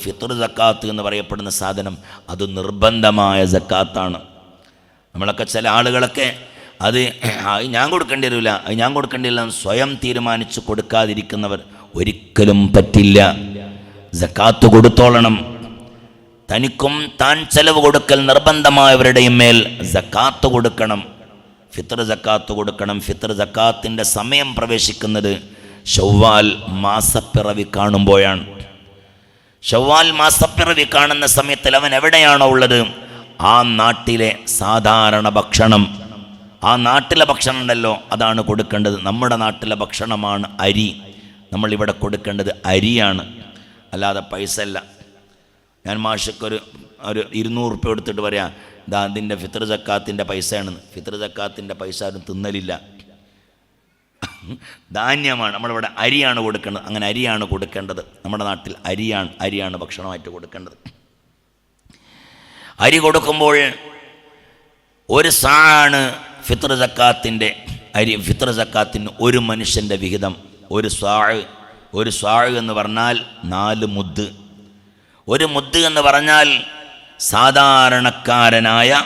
ഫിത്തർ സക്കാത്ത് എന്ന് പറയപ്പെടുന്ന സാധനം അത് നിർബന്ധമായ സക്കാത്താണ്. നമ്മളൊക്കെ ചില ആളുകളൊക്കെ അത് ഞാൻ കൊടുക്കേണ്ടി വരില്ല അത് ഞാൻ കൊടുക്കേണ്ടി വരില്ല സ്വയം തീരുമാനിച്ച് കൊടുക്കാതിരിക്കുന്നവർ ഒരിക്കലും പറ്റില്ല. സക്കാത്ത് കൊടുത്തോളണം. തനിക്കും താൻ ചെലവ് കൊടുക്കൽ നിർബന്ധമായവരുടെയും മേൽ സക്കാത്ത് കൊടുക്കണം. ഫിത്തർ സക്കാത്ത് കൊടുക്കണം. ഫിത്തർ സക്കാത്തിന്റെ സമയം പ്രവേശിക്കുന്നത് ഷവ്വാൽ മാസപ്പിറവി കാണുമ്പോഴാണ്. ഷവ്വാൽ മാസപ്പിറവി കാണുന്ന സമയത്തിൽ അവൻ എവിടെയാണോ ഉള്ളത്? ആ നാട്ടിലെ സാധാരണ ഭക്ഷണം. ആ നാട്ടിലെ ഭക്ഷണം ഉണ്ടല്ലോ അതാണ് കൊടുക്കേണ്ടത്. നമ്മുടെ നാട്ടിലെ ഭക്ഷണമാണ് അരി. നമ്മളിവിടെ കൊടുക്കേണ്ടത് അരിയാണ്. അല്ലാതെ പൈസ അല്ല. ഞാൻ മാഷക്കൊരു ഒരു ഇരുന്നൂറ് റുപ്യ എടുത്തിട്ട് പറയാം ഇതാ അതിന്റെ ഫിത്തർ ജക്കാത്തിന്റെ പൈസയാണെന്ന്. ഫിത്തർ ജക്കാത്തിന്റെ പൈസ ആരും തിന്നലില്ല. ധാന്യമാണ്. നമ്മളിവിടെ അരിയാണ് കൊടുക്കേണ്ടത്. അങ്ങനെ അരിയാണ് കൊടുക്കേണ്ടത്. നമ്മുടെ നാട്ടിൽ അരിയാണ് അരിയാണ് ഭക്ഷണമായിട്ട് കൊടുക്കേണ്ടത്. അരി കൊടുക്കുമ്പോൾ ഒരു സാണ് ഫിത്ര ജക്കാത്തിന്റെ അരി ഫിത്ര ജക്കാത്തിന് ഒരു മനുഷ്യന്റെ വിഹിതം. ഒരു സ്വാഴ് ഒരു സ്വാഴ് എന്ന് പറഞ്ഞാൽ നാല് മുദ്ദ് ഒരു മുദ്ദ് എന്ന് പറഞ്ഞാൽ സാധാരണക്കാരനായ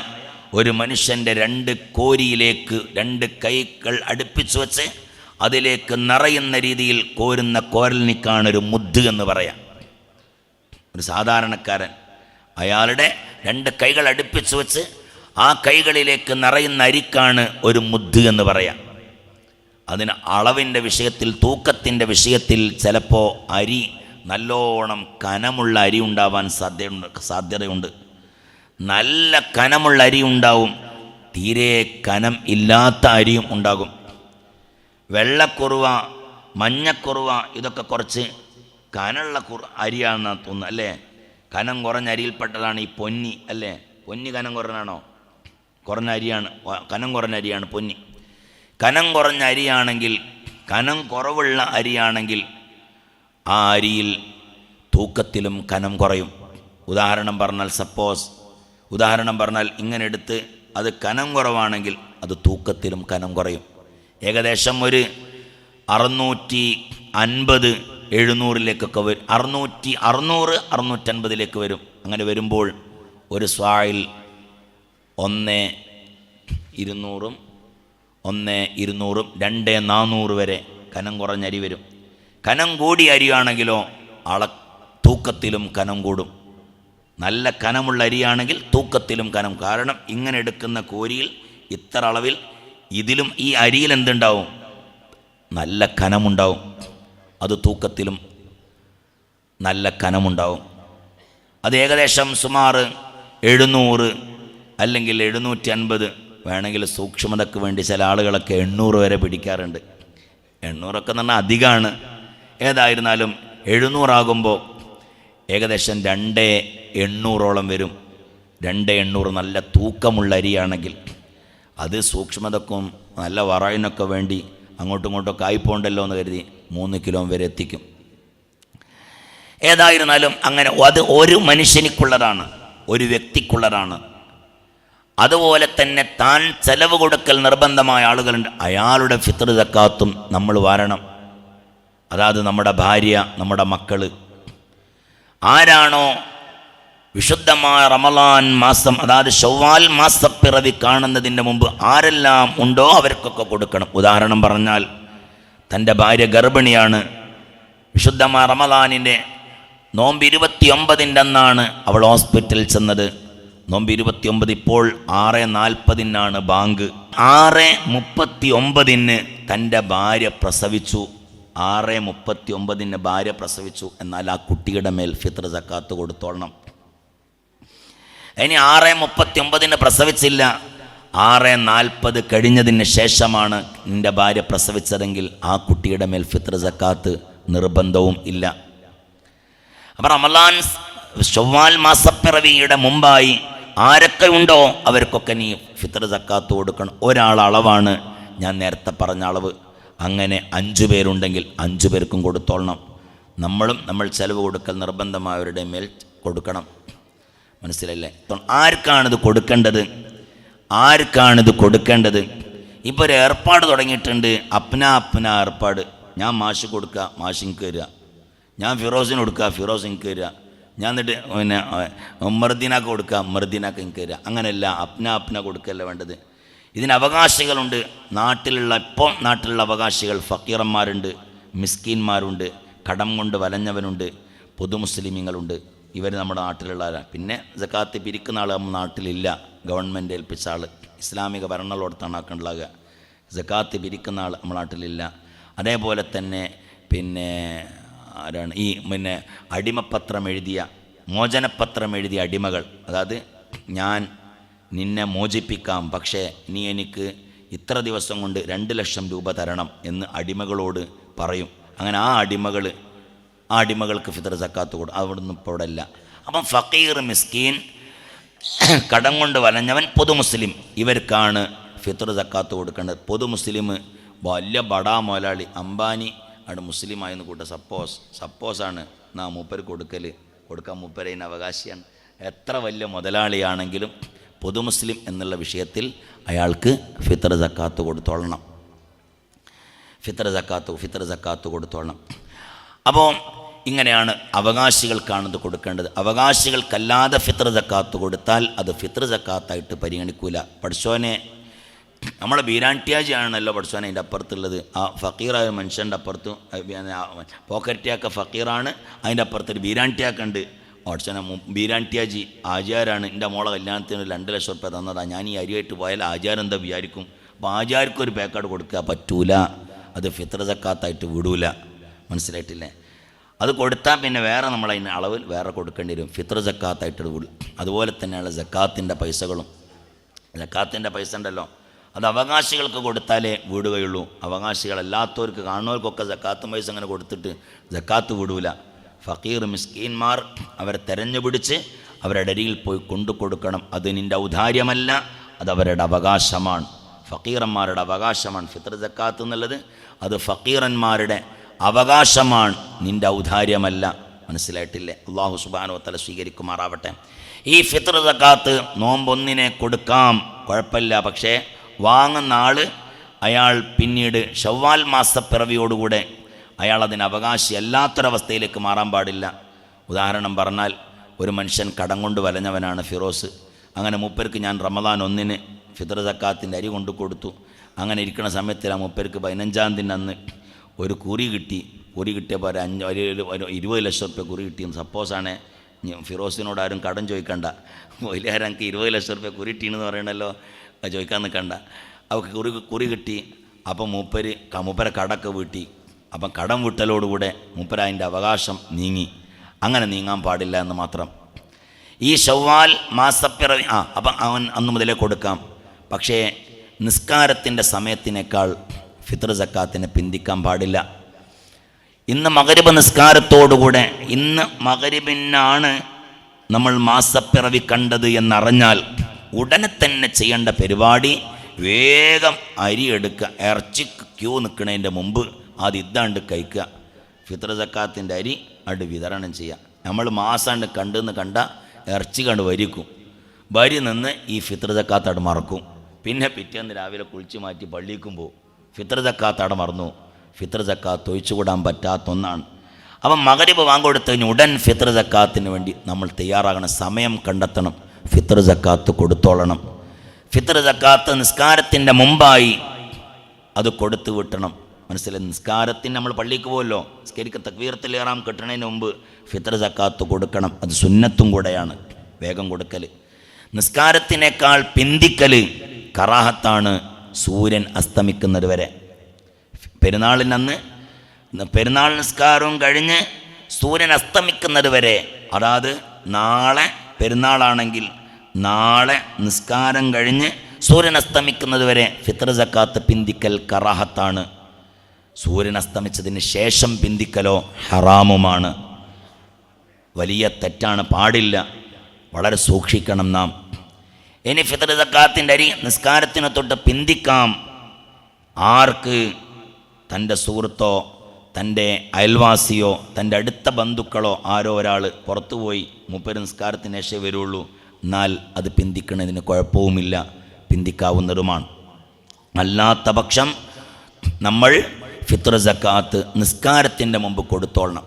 ഒരു മനുഷ്യന്റെ രണ്ട് കോരിയിലേക്ക് രണ്ട് കൈകൾ അടുപ്പിച്ചു വച്ച് അതിലേക്ക് നിറയുന്ന രീതിയിൽ കോരുന്ന കോരലിനിക്കാണ് ഒരു മുദ്ദ് എന്ന് പറയാം. ഒരു സാധാരണക്കാരൻ അയാളുടെ രണ്ട് കൈകൾ അടുപ്പിച്ച് വെച്ച് ആ കൈകളിലേക്ക് നിറയുന്ന അരിക്കാണ് ഒരു മുദ്ദ് എന്ന് പറയാം. അതിന് അളവിന്റെ വിഷയത്തിൽ തൂക്കത്തിന്റെ വിഷയത്തിൽ ചിലപ്പോൾ അരി നല്ലോണം കനമുള്ള അരി ഉണ്ടാവാൻ സാധ്യതയുണ്ട് സാധ്യതയുണ്ട്. നല്ല കനമുള്ള അരി ഉണ്ടാവും തീരെ കനം ഇല്ലാത്ത അരിയും ഉണ്ടാകും. വെള്ളക്കുറുവ മഞ്ഞക്കുറുവ ഇതൊക്കെ കുറച്ച് കനമുള്ള കുറ അരിയാണെന്നാണ് തോന്നുന്നത് അല്ലേ? കനം കുറഞ്ഞ അരിയിൽപ്പെട്ടതാണ് ഈ പൊന്നി അല്ലേ? പൊന്നി കനം കുറഞ്ഞാണോ? കുറഞ്ഞ അരിയാണ് കനം കുറഞ്ഞ അരിയാണ് പൊന്നി. കനം കുറഞ്ഞ അരിയാണെങ്കിൽ കനം കുറവുള്ള അരിയാണെങ്കിൽ ആ അരിയിൽ തൂക്കത്തിലും കനം കുറയും. ഉദാഹരണം പറഞ്ഞാൽ സപ്പോസ് ഉദാഹരണം പറഞ്ഞാൽ ഇങ്ങനെ എടുത്ത് അത് കനം കുറവാണെങ്കിൽ അത് തൂക്കത്തിലും കനം കുറയും. ഏകദേശം ഒരു അറുന്നൂറ്റി അൻപത് എഴുന്നൂറിലേക്കൊക്കെ വരും അറുന്നൂറ്റി അറുന്നൂറ് അറുന്നൂറ്റൻപതിലേക്ക് വരും. അങ്ങനെ വരുമ്പോൾ ഒരു സ്വായിൽ ഒന്ന് ഇരുന്നൂറും ഒന്ന് ഇരുന്നൂറും രണ്ട് നാനൂറ് വരെ കനം കുറഞ്ഞ അരി വരും. കനം കൂടിയ അരിയാണെങ്കിലോ അള തൂക്കത്തിലും കനം കൂടും. നല്ല കനമുള്ള അരിയാണെങ്കിൽ തൂക്കത്തിലും കനം. കാരണം ഇങ്ങനെ എടുക്കുന്ന കോരിയിൽ ഇത്ര അളവിൽ ഇതിലും ഈ അരിയിൽ എന്തുണ്ടാവും? നല്ല കനമുണ്ടാവും. അത് തൂക്കത്തിലും നല്ല കനമുണ്ടാവും. അത് ഏകദേശം സുമാർ എഴുന്നൂറ് അല്ലെങ്കിൽ എഴുന്നൂറ്റി അൻപത് വേണമെങ്കിൽ സൂക്ഷ്മതയ്ക്ക് വേണ്ടി ചില ആളുകളൊക്കെ എണ്ണൂറ് വരെ പിടിക്കാറുണ്ട്. എണ്ണൂറൊക്കെ എന്ന് പറഞ്ഞാൽ അധികമാണ്. ഏതായിരുന്നാലും എഴുന്നൂറാകുമ്പോൾ ഏകദേശം രണ്ട് എണ്ണൂറോളം വരും. രണ്ട് എണ്ണൂറ് നല്ല തൂക്കമുള്ള അരിയാണെങ്കിൽ. അത് സൂക്ഷ്മതക്കും നല്ല വറയിനൊക്കെ വേണ്ടി അങ്ങോട്ടും ഇങ്ങോട്ടും ആയിപ്പോണ്ടല്ലോ എന്ന് കരുതി മൂന്ന് കിലോ വരെ എത്തിക്കും. ഏതായിരുന്നാലും അങ്ങനെ അത് ഒരു മനുഷ്യനിക്കുള്ളതാണ് ഒരു വ്യക്തിക്കുള്ളതാണ്. അതുപോലെ തന്നെ താൻ ചെലവ് കൊടുക്കൽ നിർബന്ധമായ ആളുകളുണ്ട്. അയാളുടെ ഫിത്ർ തക്കാത്തും നമ്മൾ വരണം. അതായത് നമ്മുടെ ഭാര്യ നമ്മുടെ മക്കൾ. ആരാണോ വിശുദ്ധമായ റമലാൻ മാസം അതായത് ഷവ്വാൽ മാസപ്പിറവി കാണുന്നതിന്റെ മുമ്പ് ആരെല്ലാം ഉണ്ടോ അവർക്കൊക്കെ കൊടുക്കണം. ഉദാഹരണം പറഞ്ഞാൽ തന്റെ ഭാര്യ ഗർഭിണിയാണ്. വിശുദ്ധമായ റമലാനിന്റെ നോമ്പ് ഇരുപത്തിയൊമ്പതിന്റെ അന്നാണ് അവൾ ഹോസ്പിറ്റലിൽ ചെന്നത്. നോമ്പ് ഇരുപത്തിയൊമ്പത് ഇപ്പോൾ ആറ് നാൽപ്പതിനാണ് ബാങ്ക്. ആറ് മുപ്പത്തി ഒമ്പതിന് തന്റെ ഭാര്യ പ്രസവിച്ചു. ആറ് മുപ്പത്തി ഒമ്പതിന് ഭാര്യ പ്രസവിച്ചു. എന്നാൽ ആ കുട്ടിയുടെ മേൽ ഫിത്ര സക്കാത്ത് കൊടുത്തോളണം. ഇനി ആറ് മുപ്പത്തി ഒമ്പതിന് പ്രസവിച്ചില്ല. ആറ് നാൽപ്പത് കഴിഞ്ഞതിന് ശേഷമാണ് എന്റെ ഭാര്യ പ്രസവിച്ചതെങ്കിൽ ആ കുട്ടിയുടെ മേൽ ഫിത്ര സക്കാത്ത് നിർബന്ധവും ഇല്ല. അപ്പം റമലാൻ ചൊവ്വാൽ മാസപ്പിറവിയുടെ മുമ്പായി ആരൊക്കെ ഉണ്ടോ അവർക്കൊക്കെ നീ ഫിത്ര സക്കാത്ത് കൊടുക്കണം. ഒരാൾ അളവാണ്. ഞാൻ നേരത്തെ പറഞ്ഞ അളവ്. അങ്ങനെ അഞ്ചു പേരുണ്ടെങ്കിൽ അഞ്ചു പേർക്കും കൊടുത്തോളണം. നമ്മളും നമ്മൾ ചെലവ് കൊടുക്കൽ നിർബന്ധമായവരുടെ മേൽ കൊടുക്കണം. മനസ്സിലല്ലേ? ആർക്കാണിത് കൊടുക്കേണ്ടത്? ആർക്കാണിത് കൊടുക്കേണ്ടത്? ഇപ്പോൾ ഒരു ഏർപ്പാട് തുടങ്ങിയിട്ടുണ്ട്. അപ്ന അപ്ന ഏർപ്പാട്. ഞാൻ മാഷ് കൊടുക്കുക മാഷ് എനിക്ക് തരിക ഞാൻ ഫിറോസിന് കൊടുക്കുക ഫിറോസിന് തരിക ഞാൻ എന്നിട്ട് പിന്നെ ഉമ്മർദീനാക്ക് കൊടുക്കുക മർദിനാക്ക് എനിക്ക് കയറുക അങ്ങനെയല്ല അപ്ന അപ്ന കൊടുക്കല്ല വേണ്ടത്. ഇതിന് അവകാശികളുണ്ട്. നാട്ടിലുള്ള ഇപ്പോൾ നാട്ടിലുള്ള അവകാശികൾ ഫക്കീറന്മാരുണ്ട് മിസ്കീന്മാരുണ്ട് കടം കൊണ്ട് വലഞ്ഞവനുണ്ട് പൊതു മുസ്ലിമീങ്ങളുണ്ട് ഇവർ നമ്മുടെ നാട്ടിലുള്ളവരാണ് പിന്നെ ജക്കാത്ത് പിരിക്കുന്ന ആൾ നമ്മുടെ നാട്ടിലില്ല. ഗവൺമെന്റ് ഏൽപ്പിച്ച ആൾ ഇസ്ലാമിക ഭരണങ്ങളോടത്താണ് ആക്കണ്ടാകുക ജക്കാത്ത് പിരിക്കുന്ന ആൾ നമ്മുടെ നാട്ടിലില്ല. അതേപോലെ തന്നെ പിന്നെ ആരാണ്? ഈ പിന്നെ അടിമപത്രം എഴുതിയ മോചനപത്രം എഴുതിയ അടിമകൾ. അതായത് ഞാൻ നിന്നെ മോചിപ്പിക്കാം പക്ഷേ നീ എനിക്ക് ഇത്ര ദിവസം കൊണ്ട് രണ്ട് ലക്ഷം രൂപ തരണം എന്ന് അടിമകളോട് പറയും. അങ്ങനെ ആ അടിമകൾ അടിമകൾക്ക് ഫിത്തർ സക്കാത്ത് കൊടുക്കും അവിടുന്ന് ഇപ്പോൾ ഇവിടെ ഇല്ല അപ്പം ഫക്കീർ മിസ്കീൻ കടം കൊണ്ട് വലഞ്ഞവൻ പൊതു മുസ്ലിം. ഇവർക്കാണ് ഫിത്തർ സക്കാത്ത് കൊടുക്കേണ്ടത്. പൊതു മുസ്ലിം വലിയ ബടാ മുതലാളി അംബാനി ആണ് മുസ്ലിമായെന്ന് കൂട്ട സപ്പോസ് സപ്പോസാണ് നാ മൂപ്പർ കൊടുക്കൽ കൊടുക്കാൻ മൂപ്പരതിന് അവകാശിയാണ്. എത്ര വലിയ മുതലാളിയാണെങ്കിലും പൊതു മുസ്ലിം എന്നുള്ള വിഷയത്തിൽ അയാൾക്ക് ഫിത്തർ സക്കാത്ത് കൊടുത്തോളണം. ഫിത്തർ സക്കാത്ത് ഫിത്തർ സക്കാത്ത് കൊടുത്തോളണം. അപ്പോൾ ഇങ്ങനെയാണ് അവകാശികൾക്കാണത് കൊടുക്കേണ്ടത്. അവകാശികൾക്കല്ലാതെ ഫിത്ര ജക്കാത്ത് കൊടുത്താൽ അത് ഫിത്ര ജക്കാത്തായിട്ട് പരിഗണിക്കൂല. പഠിച്ചോനെ നമ്മളെ ബീരാൻട്യാജിയാണല്ലോ പഠിച്ചോനെ അതിന്റെ അപ്പുറത്തുള്ളത്. ആ ഫക്കീറായ മനുഷ്യന്റെ അപ്പുറത്ത് പോക്കറ്റിയാക്ക ഫക്കീറാണ് അതിന്റെ അപ്പുറത്തൊരു ബീരാൻട്യാക്കുണ്ട് പഠിച്ചോനെ ബീരാൻട്യാജി ആചാരാണ്. എന്റെ മോളെ കല്യാണത്തിന് രണ്ട് ലക്ഷം റുപ്യ തന്നതാണ് ഞാൻ ഈ അരിയായിട്ട് പോയാൽ ആചാരം എന്താ വിചാരിക്കും? അപ്പോൾ ആചാർക്കൊരു പേക്കാട് കൊടുക്കാൻ പറ്റൂല. അത് ഫിത്ര ജക്കാത്തായിട്ട് വിടൂല. മനസ്സിലായിട്ടില്ലേ? അത് കൊടുത്താൽ പിന്നെ വേറെ നമ്മൾ അതിന് അളവിൽ വേറെ കൊടുക്കേണ്ടി വരും. ഫിത്ര ജക്കാത്തായിട്ട് അതുപോലെ തന്നെയുള്ള ജക്കാത്തിന്റെ പൈസകളും. ജക്കാത്തിന്റെ പൈസ ഉണ്ടല്ലോ. അത് അവകാശികൾക്ക് കൊടുത്താലേ വിടുകയുള്ളൂ. അവകാശികളല്ലാത്തവർക്ക് കാണുന്നവർക്കൊക്കെ ജക്കാത്തും പൈസ അങ്ങനെ കൊടുത്തിട്ട് ജക്കാത്ത് വിടൂല. ഫക്കീർ മിസ്കീന്മാർ അവരെ തെരഞ്ഞുപിടിച്ച് അവരുടെ അരിയിൽ പോയി കൊണ്ടു കൊടുക്കണം. അത് നിന്റെ ഔദാര്യമല്ല അത് അവരുടെ അവകാശമാണ്. ഫക്കീറന്മാരുടെ അവകാശമാണ് ഫിത്ര ജക്കാത്ത് എന്നുള്ളത്. അത് ഫക്കീറന്മാരുടെ അവകാശമാണ്. നിന്റെ ഔദാര്യമല്ല. മനസ്സിലായിട്ടില്ലേ? അള്ളാഹു സുബാനോ തല സ്വീകരിക്കുമാറാവട്ടെ. ഈ ഫിത്ര സക്കാത്ത് നോമ്പൊന്നിനെ കൊടുക്കാം. കുഴപ്പമില്ല. പക്ഷേ വാങ്ങുന്ന ആൾ അയാൾ പിന്നീട് ഷവ്വാൽ മാസപ്പിറവിയോടുകൂടെ അയാൾ അതിന് അവകാശി അല്ലാത്തൊരവസ്ഥയിലേക്ക് മാറാൻ പാടില്ല. ഉദാഹരണം പറഞ്ഞാൽ ഒരു മനുഷ്യൻ കടം കൊണ്ട് വലഞ്ഞവനാണ് ഫിറോസ്. അങ്ങനെ മൂപ്പർക്ക് ഞാൻ റമദാൻ ഒന്നിന് ഫിത്ര സക്കാത്തിന്റെ അരി കൊണ്ടു കൊടുത്തു അങ്ങനെ ഇരിക്കുന്ന സമയത്തിൽ ആ മൂപ്പർക്ക് പതിനഞ്ചാം തീയതി അന്ന് ഒരു കുറി കിട്ടി. കുറി കിട്ടിയപ്പോൾ ഒരു അഞ്ച് ഒരു ഇരുപത് ലക്ഷം റുപ്യ കുറി കിട്ടിയെന്ന് സപ്പോസാണ്. ഫിറോസിനോട് ആരും കടം ചോദിക്കണ്ട. മൊയിലാരങ്ങൾക്ക് ഇരുപത് ലക്ഷം റുപ്യ കുറി കിട്ടിയെന്ന് പറയണല്ലോ? ചോദിക്കാൻ നിൽക്കണ്ട അവർക്ക് കുറി കുറി കിട്ടി. അപ്പം മൂപ്പര് മൂപ്പര കടക്കെ വീട്ടി. അപ്പം കടം വിട്ടലോടുകൂടെ മൂപ്പര അതിന്റെ അവകാശം നീങ്ങി. അങ്ങനെ നീങ്ങാൻ പാടില്ല എന്ന് മാത്രം. ഈ ഷവ്വാൽ മാസപ്പിറവി ആ അപ്പം അവൻ അന്ന് മുതലേ കൊടുക്കാം. പക്ഷേ നിസ്കാരത്തിന്റെ സമയത്തിനേക്കാൾ ഫിത്ർ സക്കാത്തിനെ പിന്തിക്കാൻ പാടില്ല. ഇന്ന് മകരിബ് നിസ്കാരത്തോടുകൂടെ ഇന്ന് മകരിബിനാണ് നമ്മൾ മാസപ്പിറവി കണ്ടത് എന്നറിഞ്ഞാൽ ഉടനെ തന്നെ ചെയ്യേണ്ട പരിപാടി വേഗം അരി എടുക്കുക ഇറച്ചി ക്യൂ നിൽക്കുന്നതിന്റെ മുമ്പ് അത് ഇതാണ്ട് കഴിക്കുക. ഫിത്ര സക്കാത്തിന്റെ അരി അണ്ട് വിതരണം ചെയ്യുക. നമ്മൾ മാസാണ്ട് കണ്ടെന്ന് കണ്ട ഇറച്ചി കണ്ട് വരിക്കും. വരി നിന്ന് ഈ ഫിത്ര സക്കാത്തട് മറക്കും. പിന്നെ പിറ്റേന്ന് രാവിലെ കുളിച്ച് മാറ്റി പള്ളിക്കും പോകും ഫിത്ര സക്കാത്തട മറന്നു. ഫിത്ര സക്കാത്ത് ഒഴിച്ചുകൂടാൻ പറ്റാത്ത ഒന്നാണ്. അപ്പം മകരിബ് വാങ്ങിക്കൊടുത്തു കഴിഞ്ഞ് ഉടൻ ഫിത്ര സക്കാത്തിന് വേണ്ടി നമ്മൾ തയ്യാറാകണം. സമയം കണ്ടെത്തണം. ഫിത്ര സക്കാത്ത് കൊടുത്തോളണം. ഫിത്ര സക്കാത്ത് നിസ്കാരത്തിന്റെ മുമ്പായി അത് കൊടുത്തു വിട്ടണം. മനസ്സിലായി? നിസ്കാരത്തിന് നമ്മൾ പള്ളിക്ക് പോകുമല്ലോ നിസ്കരിക്ക തക്വീർത്തിലേറാം കിട്ടണതിന് മുമ്പ് ഫിത്ര സക്കാത്ത് കൊടുക്കണം. അത് സുന്നത്തും കൂടെയാണ്. വേഗം കൊടുക്കൽ നിസ്കാരത്തിനേക്കാൾ പിന്തിക്കൽ കറാഹത്താണ്. സൂര്യൻ അസ്തമിക്കുന്നത് വരെ. പെരുന്നാളിനന്ന് പെരുന്നാൾ നിസ്കാരവും കഴിഞ്ഞ് സൂര്യൻ അസ്തമിക്കുന്നത് വരെ. അതായത് നാളെ പെരുന്നാളാണെങ്കിൽ നാളെ നിസ്കാരം കഴിഞ്ഞ് സൂര്യൻ അസ്തമിക്കുന്നത് വരെ ഫിത്ര ജക്കാത്ത് പിന്തിക്കൽ കറാഹത്താണ്. സൂര്യൻ അസ്തമിച്ചതിന് ശേഷം പിന്തിക്കലോ ഹറാമുമാണ്. വലിയ തെറ്റാണ് പാടില്ല. വളരെ സൂക്ഷിക്കണം നാം. ഇനി ഫിത്ര സക്കാത്തിന്റെ അരി നിസ്കാരത്തിന് തൊട്ട് പിന്തിക്കാം. ആർക്ക്? തന്റെ സുഹൃത്തോ തന്റെ അയൽവാസിയോ തന്റെ അടുത്ത ബന്ധുക്കളോ ആരോ ഒരാൾ പുറത്തുപോയി മുപ്പര് നിസ്കാരത്തിന് ശേഷമേ വരുള്ളൂ. എന്നാൽ അത് പിന്തിക്കുന്നതിന് കുഴപ്പവുമില്ല. പിന്തിക്കാവുന്നതുമാണ്. അല്ലാത്ത പക്ഷം നമ്മൾ ഫിത്ര സക്കാത്ത് നിസ്കാരത്തിന്റെ മുമ്പ് കൊടുത്തോളണം.